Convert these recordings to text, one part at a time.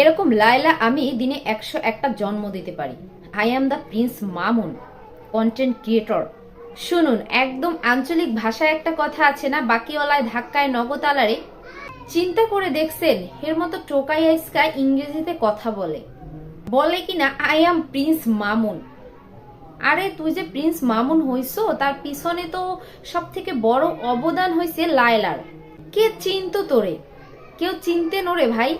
এরকম লায়লা আমি দিনে একশো একটা জন্ম দিতে পারি। I am the prince Mamun content creator শুনুন, একদম আঞ্চলিক ভাষায় একটা কথা আছে না, বাকিওয়ালায় ধাক্কায় নগতালারে চিন্তা করে দেখছেন, এর মতো টোকাই আইসকা ইংরেজিতে কথা বলে। বলে কিনা আই অ্যাম প্রিন্স মামুন আরে, তুই যে প্রিন্স মামুন হইছো, তার পিছনে তো সব থেকে বড় অবদান হয়েছে লায়লার। কে চিনতো তোরে? কেউ চিনতে নোরে ভাই?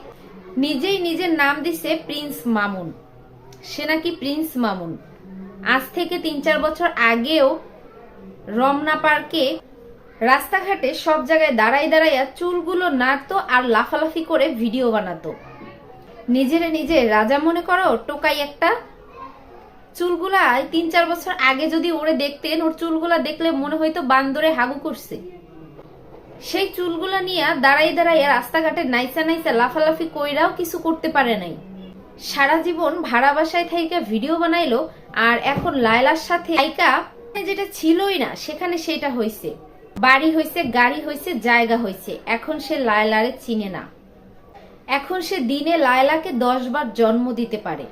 নিজেই নিজের নাম দিছে প্রিন্স মামুন। সে নাকি প্রিন্স মামুন। আজ থেকে তিন চার বছর আগেও রমনা পার্কে রাস্তাঘাটে সব জায়গায় দাঁড়াই দাঁড়াইয়া চুলগুলো নাড়তো আর লাফালাফি করে ভিডিও বানাতো। নিজেরে নিজে রাজা মনে করো, টোকাই একটা। চুলগুলা তিন চার বছর আগে যদি ওরে দেখতেন, ওর চুলগুলা দেখলে মনে হয়তো বান্দরে হাগু করছে। সেই চুলগুলা নিয়ে দাঁড়াই দাঁড়াই রাস্তাঘাটে নাইসা নাইসা লাফালাফি কইরাও কিছু করতে পারে নাই। সারা জীবন ভাড়া বাসায় থাইকা ভিডিও বানাইলো আর এখন লায়লার সাথে থাইকা যেটা ছিলই না, সেখানে সেটা হইছে। বাড়ি হইছে, গাড়ি হইছে, জায়গা হইছে। এখন সে লায়লারে চিনে না। এখন সে দিনে লায়লাকে দশ বার জন্ম দিতে পারে।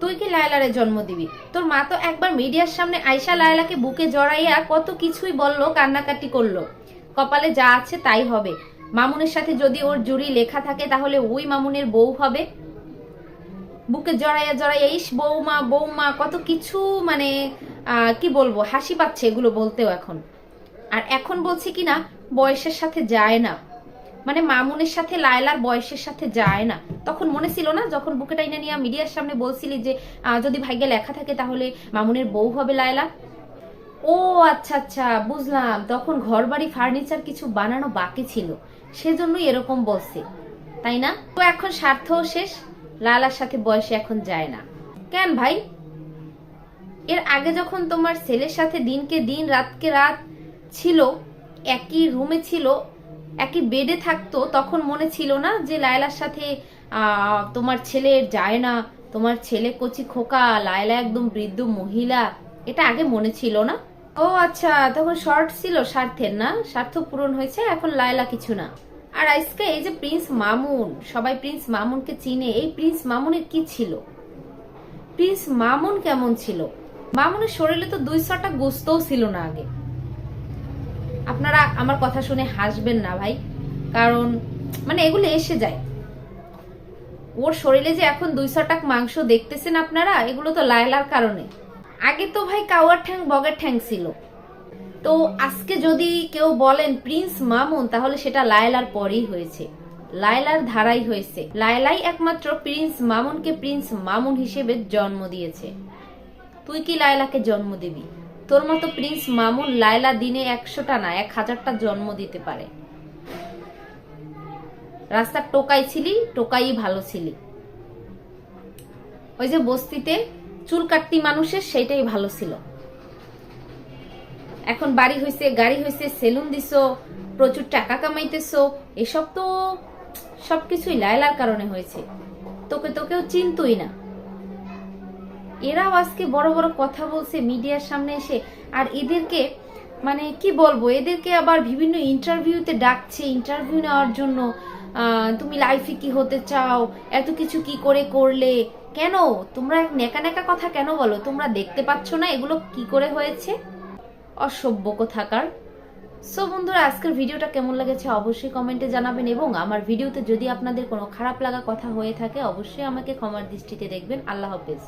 তুই কি লায়লারে জন্ম দিবি? তোর মা তো একবার মিডিয়ার সামনে আয়সা লায়লাকে বুকে জড়াইয়া কত কিছুই বলল, কান্নাকাটি করল। কপালে যা আছে তাই হবে। মামুনের সাথে যদি ওর জুড়ি লেখা থাকে, তাহলে ওই মামুনের বউ হবে। বুকে জড়াইয়া জড়াইয়া, ইস বৌমা বৌমা কত কিছু মানে কি বলব, হাসি পাচ্ছে এগুলো বলতেও এখন। আর এখন বলছি কি না, বয়সের সাথে যায় না। মানে মামুনের সাথে লায়লার বয়সের সাথে যায় না। তখন মনে ছিল না, যখন বুকে টাইনা নিয়ে মিডিয়ার সামনে বলছিলি যে যদি ভাগ্যে লেখা থাকে, তাহলে মামুনের বউ হবে লায়লা। ও আচ্ছা আচ্ছা বুঝলাম। তখন ঘর বাড়ি ফার্নিচার কিছু বানানো বাকি ছিল। সেজন্যই এরকম বলছে। তাই না? তো এখন স্বার্থও শেষ, লালার সাথে বয়সে এখন যায় না। কেন ভাই? এর আগে যখন তোমার ছেলের সাথে দিনকে দিন, রাতকে রাত ছিল, একই রুমে ছিল, একই বেডে থাকতো, তখন মনে ছিল না যে লায়লার সাথে তোমার ছেলের যায় না। তোমার ছেলে কচি খোকা, লায়লা একদম বৃদ্ধ মহিলা। এটা আগে মনে ছিল না? ও আচ্ছা তখন শর্ট ছিল স্বার্থের, না? স্বার্থ পূরণ হয়েছে, এখন লায়লা কিছু না। আর আজকে এই যে প্রিন্স মামুন, সবাই প্রিন্স মামুনকে চিনে, এই প্রিন্স মামুনের কি ছিল? প্রিন্স মামুন কেমন ছিল? মামুনের শরীরে তো দুই ছটা ছিল না আগে। আপনারা আমার কথা শুনে হাসবেন না ভাই, কারণ মানে এগুলো এসে যায়। ওর শরীরে যে এখন দুই টাক মাংস দেখতেছেন আপনারা, এগুলো তো লায়লার কারণে। আগে তো ভাই কাওয়ার ঠ্যাং, বগের ঠ্যাং ছিল। তো আজকে যদি কেউ বলেন প্রিন্স মামুন, তাহলে সেটা লায়লার পরেই হয়েছে। লায়লার ধারাই হয়েছে। লায়লাই একমাত্র প্রিন্স মামুনকে প্রিন্স মামুন হিসেবে জন্ম দিয়েছে। তুই কি লায়লাকে জন্ম দিবি? তোর মতো প্রিন্স মামুন লায়লা দিনে একশোটা না, এক হাজারটা জন্ম দিতে পারে। রাস্তার টোকাই ছিলি টোকাই ভালো ছিলি। ওই যে বস্তিতে চুল কাটতি মানুষের সেইটাই ভালো ছিল। এখন বাড়ি হয়েছে গাড়ি হয়েছে সেলুন দিছো, প্রচুর টাকা কামাইতেছো, এসব তো সবকিছুই লায়লার কারণে হয়েছে। তোকে তোকেও চিনতই না। এরাও আজকে বড় বড় কথা বলছে মিডিয়ার সামনে এসে, আর এদেরকে মানে কি বলব, এদেরকে আবার বিভিন্ন ইন্টারভিউতে ডাকছে, ইন্টারভিউ নেওয়ার জন্য তুমি লাইফে কি হতে চাও, এত কিছু কি করে করলে কেন? তোমরা নেকা নেকা কথা কেন বলো? তোমরা দেখতে পাচ্ছ না এগুলো কি করে হয়েছে? অসভ্য কোথাকার। সো বন্ধুরা, আজকের ভিডিওটা কেমন লেগেছে অবশ্যই কমেন্টে জানাবেন এবং আমার ভিডিওতে যদি আপনাদের কোনো খারাপ লাগা কথা হয়ে থাকে, অবশ্যই আমাকে ক্ষমার দৃষ্টিতে দেখবেন। আল্লাহ হাফেজ।